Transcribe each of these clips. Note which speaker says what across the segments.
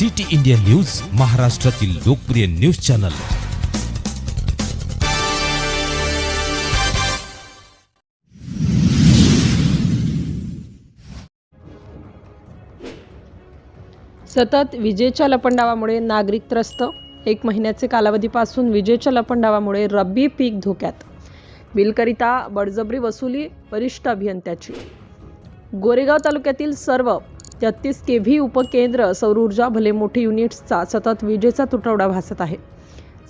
Speaker 1: City India news महाराष्ट्रातील लोकप्रिय news channel.
Speaker 2: सतत विजेच्या लपंडावामुळे नागरिक त्रस्त. एक महिन्याचे कालावधीपासून विजेच्या लपंडावामुळे रब्बी पीक धोक्यात. बिलकरिता बळजबरी वसुली वरिष्ठ अभियंत्याची. गोरेगाव तालुक्यातील सर्व तेहतीस के व्ही उपकेंद्र सौरऊर्जा भले मोठे युनिट्सचा सतत विजेचा तुटवडा भासत आहे.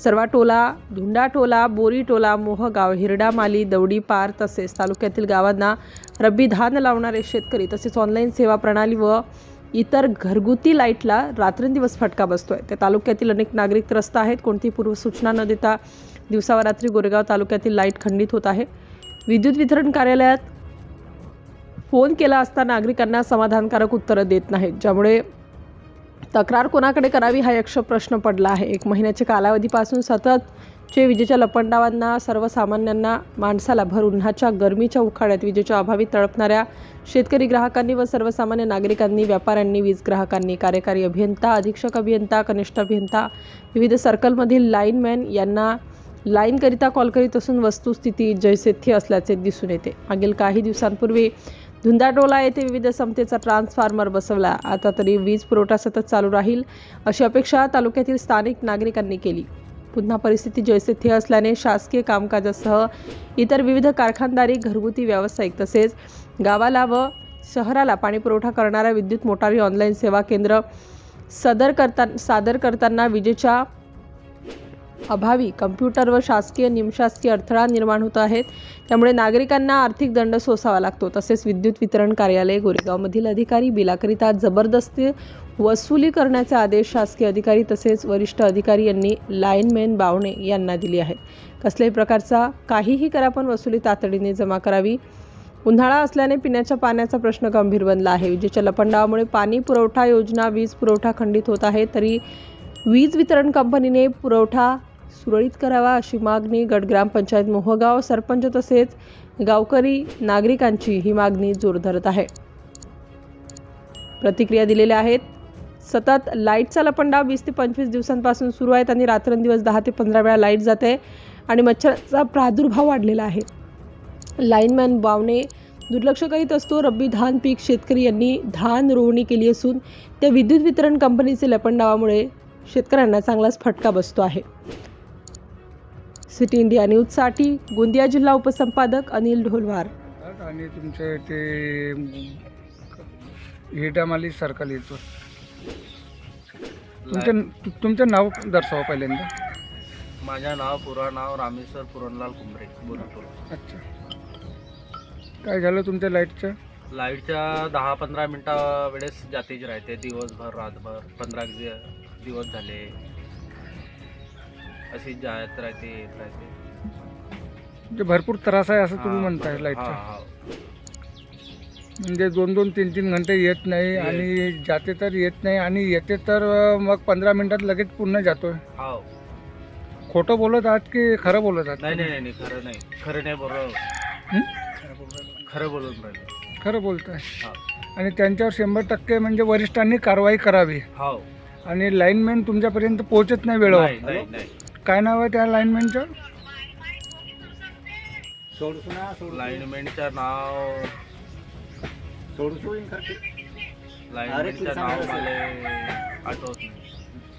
Speaker 2: सर्वा टोला धुंडा टोला बोरी टोला मोहगाव हिरडामाली दौडी पार तसेच तालुक्यातील गावांना रब्बी धान लावणारे शेतकरी तसेच ऑनलाईन सेवा प्रणाली व इतर घरगुती लाईटला रात्रंदिवस फटका बसतो आहे त्या तालुक्यातील अनेक नागरिक त्रस्त आहेत. कोणती पूर्वसूचना न देता दिवसावर रात्री गोरेगाव तालुक्यातील लाइट खंडित होत आहे. विद्युत वितरण कार्यालयात फोन केला असता नागरिकांना समाधानकारक उत्तरं देत नाहीत ज्यामुळे तक्रार कोणाकडे करावी हा यक्ष प्रश्न पडला आहे. एक महिन्याच्या कालावधीपासून सततचे विजेच्या लपंडावांना सर्वसामान्यांना माणसाला भर उन्हाच्या गरमीच्या उखाड्यात विजेच्या अभावी तळपणाऱ्या शेतकरी ग्राहकांनी व सर्वसामान्य नागरिकांनी व्यापाऱ्यांनी वीज ग्राहकांनी कार्यकारी अभियंता अधीक्षक अभियंता कनिष्ठ अभियंता विविध सर्कलमधील लाईनमॅन यांना लाईनकरिता कॉल करीत असून वस्तुस्थिती जैसे असल्याचे दिसून येते. मागील काही दिवसांपूर्वी धुंदाटोला येथे विविध समतेचा ट्रान्सफॉर्मर बसवला. आता तरी वीज पुरवठा सतत चालू राहील अशी अपेक्षा तालुक्यातील स्थानिक नागरिकांनी केली. पुन्हा परिस्थिती जैसे थे असल्याने शासकीय कामकाजासह इतर विविध कारखानदारी घरगुती व्यावसायिक तसेच गावाला व शहराला पाणी पुरवठा करणाऱ्या विद्युत मोटारी ऑनलाईन सेवा केंद्र सदर करता सादर करताना विजेच्या अभावी कम्प्युटर व शासकीय निमशासकीय अडथळा निर्माण होत आहेत. त्यामुळे नागरिकांना आर्थिक दंड सोसावा लागतो. तसेच विद्युत वितरण कार्यालय गोरेगावमधील अधिकारी बिलाकरिता जबरदस्ती वसुली करण्याचे आदेश शासकीय अधिकारी तसेच वरिष्ठ अधिकारी यांनी लाईनमॅन बावणे यांना दिले आहेत. कसल्याही प्रकारचा काहीही करा पण वसुली तातडीने जमा करावी. उन्हाळा असल्याने पिण्याच्या पाण्याचा प्रश्न गंभीर बनला आहे. विजेच्या लपंडावामुळे पाणी पुरवठा योजना वीज पुरवठा खंडित होत आहे. तरी वीज वितरण कंपनीने पुरवठा सुरळीत करावा अशी मागणी गट ग्रामपंचायत मोहगाव सरपंच तसेच गावकरी नागरिकांची ही मागणी जोर धरत आहे. प्रतिक्रिया दिलेल्या आहेत. सतत लाईटचा लपंडाव वीस ते पंचवीस दिवसांपासून सुरू आहेत आणि रात्रंदिवस दहा ते पंधरा वेळा लाइट जाते आणि मच्छराचा प्रादुर्भाव वाढलेला आहे. लाईनमॅन बावणे दुर्लक्ष करीत असतो. रब्बी धान पीक शेतकरी यांनी धान रोवणी केली असून त्या विद्युत वितरण कंपनीचे लपंडावामुळे शेतकऱ्यांना चांगलाच फटका बसतो आहे. सिटी इंडिया न्यूजसाठी गोंदिया जिल्हा उपसंपादक अनिल ढोलवार.
Speaker 3: आणि तुमचं ते हिटामाली सर्कल येतो तुमचं तुमचं नाव दर्शवा पहिल्यांदा.
Speaker 4: माझं नाव पुरा नाव रामेश्वर पुरणलाल कुंभरे बोरटोल
Speaker 3: अच्छा. काय झालं तुमच्या लाईटचं?
Speaker 4: लाईटच्या दहा पंधरा मिनटा वेळेस जातेच राहते दिवसभर रातभर पंधरा दिवस झाले. अशी जात राहते येत राहते.
Speaker 3: म्हणजे भरपूर त्रास आहे असं तुम्ही
Speaker 4: हा,
Speaker 3: म्हणताय
Speaker 4: हा,
Speaker 3: लाईटचा.
Speaker 4: हा.
Speaker 3: म्हणजे दोन दोन तीन तीन घंटे येत नाही. आणि जाते तर येत नाही आणि येते तर अं, मग पंधरा मिनिटात लगेच पुन्हा जातोय.
Speaker 4: हाव
Speaker 3: खोटं बोलत आहात की खरं बोलत आहात
Speaker 4: नाही नाही नाही नाही, खरं नाही. खरं नाही बरोबर
Speaker 3: हं?
Speaker 4: खरं बोलून राहिलं
Speaker 3: खरं बोलताय.
Speaker 4: हा.
Speaker 3: आणि त्यांच्यावर शंभर टक्के म्हणजे वरिष्ठांनी कारवाई करावी.
Speaker 4: हाव
Speaker 3: आणि लाईनमॅन तुमच्यापर्यंत पोहोचत नाही वेळेवर.
Speaker 4: नाही नाही नाही.
Speaker 3: काय नाव आहे त्या लाईनमॅनचं
Speaker 4: लाईनमॅनचं नाव. लाईनमॅनचं नाव मला आठवत नाही.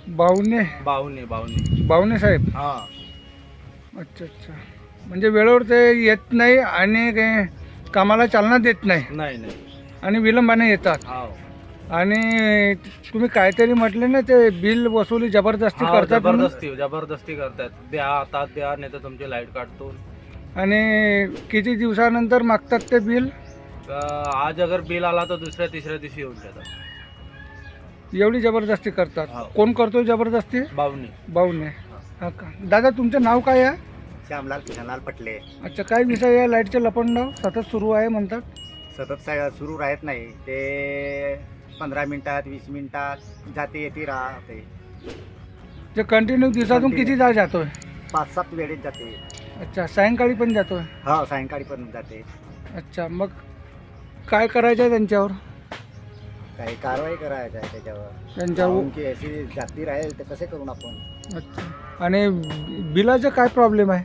Speaker 3: बावणे
Speaker 4: बावणे बावणे
Speaker 3: बावणे साहेब?
Speaker 4: हा.
Speaker 3: अच्छा अच्छा. म्हणजे वेळेवर ते येत नाही आणि काही कामाला चालना देत नाही?
Speaker 4: नाही नाही.
Speaker 3: आणि विलंबाने येतात?
Speaker 4: हाव.
Speaker 3: आणि तुम्ही काहीतरी म्हटले ना ते बिल वसुली जबरदस्ती
Speaker 4: हा,
Speaker 3: करतात म्हणून.
Speaker 4: जबरदस्ती जबरदस्ती करतात. द्या आता द्या नाही तर तुमची लाइट काढतो
Speaker 3: आणि किती दिवसानंतर मागतात ते बिल?
Speaker 4: तर आज अगर बिल आला तर दुसऱ्या तिसऱ्या दिवशी येऊन जातात.
Speaker 3: एवढी जबरदस्ती करतात?
Speaker 4: हो.
Speaker 3: कोण करतो जबरदस्ती? हा का? दादा तुमचं नाव काय आहे?
Speaker 5: श्यामलाल किशनलाल पटले.
Speaker 3: अच्छा काय विषय आहे? लाईटचे लपंडाव? सतत सुरू आहे म्हणतात?
Speaker 5: सतत सा- सुरू राहत नाही. ते पंधरा मिनिटात वीस मिनिटात जाते येते राहते.
Speaker 3: जे कंटिन्यू दिवसातून. किती जा जातोय?
Speaker 5: पाच सात वेळेत जाते.
Speaker 3: अच्छा सायंकाळी पण जातोय?
Speaker 5: हो सायंकाळी पण जाते.
Speaker 3: अच्छा मग काय करायचं आहे त्यांच्यावर?
Speaker 5: काही कारवाई करायची आहे त्याच्यावर.
Speaker 3: त्यांच्यावर
Speaker 5: काहून की अशी जाती राहील ते कसे करून आपण?
Speaker 3: अच्छा. आणि बिलाचं काय प्रॉब्लेम आहे?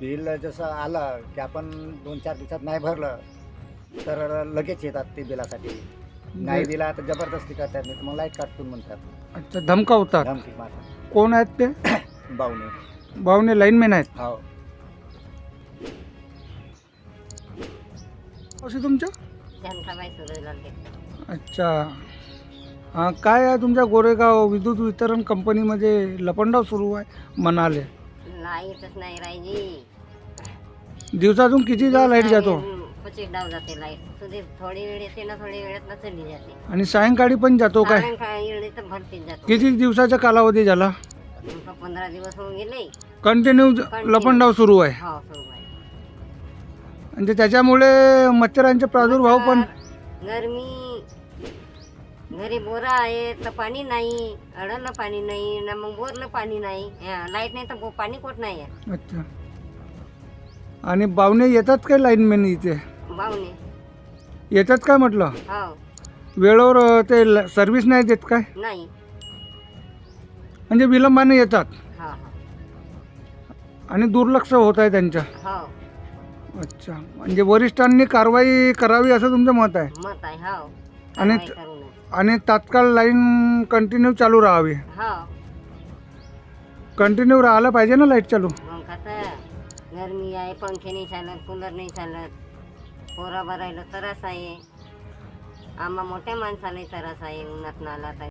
Speaker 5: बिल जसं आलं की आपण दोन चार दिवसात नाही भरलं तर लगेच येतात ते बिलासाठी. नाही दिला तर जबरदस्ती करतात नाही तर मग लाइट काटून म्हणतात.
Speaker 3: अच्छा धमकावतात
Speaker 5: धमकी मारतात.
Speaker 3: कोण आहेत ते?
Speaker 5: बावणे
Speaker 3: भावने लाईनमॅन आहेत?
Speaker 5: हो.
Speaker 3: असे तुमच्या?
Speaker 6: जनताबाई सुरेलाल टेक्टर
Speaker 3: अच्छा. हां काय आहे तुमच्या गोरेगाव विद्युत वितरण कंपनीमध्ये? लपंडाव सुरू आहे म्हणाले.
Speaker 6: नाही राहिली.
Speaker 3: दिवसातून किती जा लाइट जातो?
Speaker 6: डाव जाते लाइट. सुधी थोडी वेळ येते ना थोडी वेळात ना चली जाते.
Speaker 3: आणि सायंकाळी पण जातो काय?
Speaker 6: तर भरतीच जातो.
Speaker 3: किती दिवसाचा कालावधी झाला?
Speaker 6: पंधरा दिवस होऊन गेले.
Speaker 3: कंटिन्यू लपंडाव सुरू आहे.
Speaker 6: हो सुरू आहे.
Speaker 3: म्हणजे त्याच्यामुळे मच्छरांचे प्रादुर्भाव पण
Speaker 6: गरमी घरी बोरा आहे तर पाणी नाही अडलं पाणी नाही ना मग बोरलं पाणी नाही. लाइट नाही तर बो- पाणी कोट नाही आहे.
Speaker 3: अच्छा. आणि बावणे येतात काय लाईनमॅन इथे? येतात काय म्हटलं?
Speaker 6: हो.
Speaker 3: वेळेवर ते सर्व्हिस नाही देत काय?
Speaker 6: नाही.
Speaker 3: म्हणजे विलंबाने येतात?
Speaker 6: हा
Speaker 3: आणि दुर्लक्ष होत आहे त्यांच्या?
Speaker 6: हा. हो
Speaker 3: अच्छा. म्हणजे वरिष्ठांनी कारवाई करावी असं तुमचं मत आहे?
Speaker 6: मत आहे हो.
Speaker 3: आणि
Speaker 6: कारवाई.
Speaker 3: आणि तात्काळ लाईन कंटिन्यू चालू राहावी?
Speaker 6: हो.
Speaker 3: कंटिन्यू राहायला पाहिजे ना लाइट चालू?
Speaker 6: गरमी आहे पंखे नाही चालत कूलर नाही चालत. पोरा भरायला त्रास आहे. आम्हा मोठ्या माणसाला त्रास आहे उन्हात नाला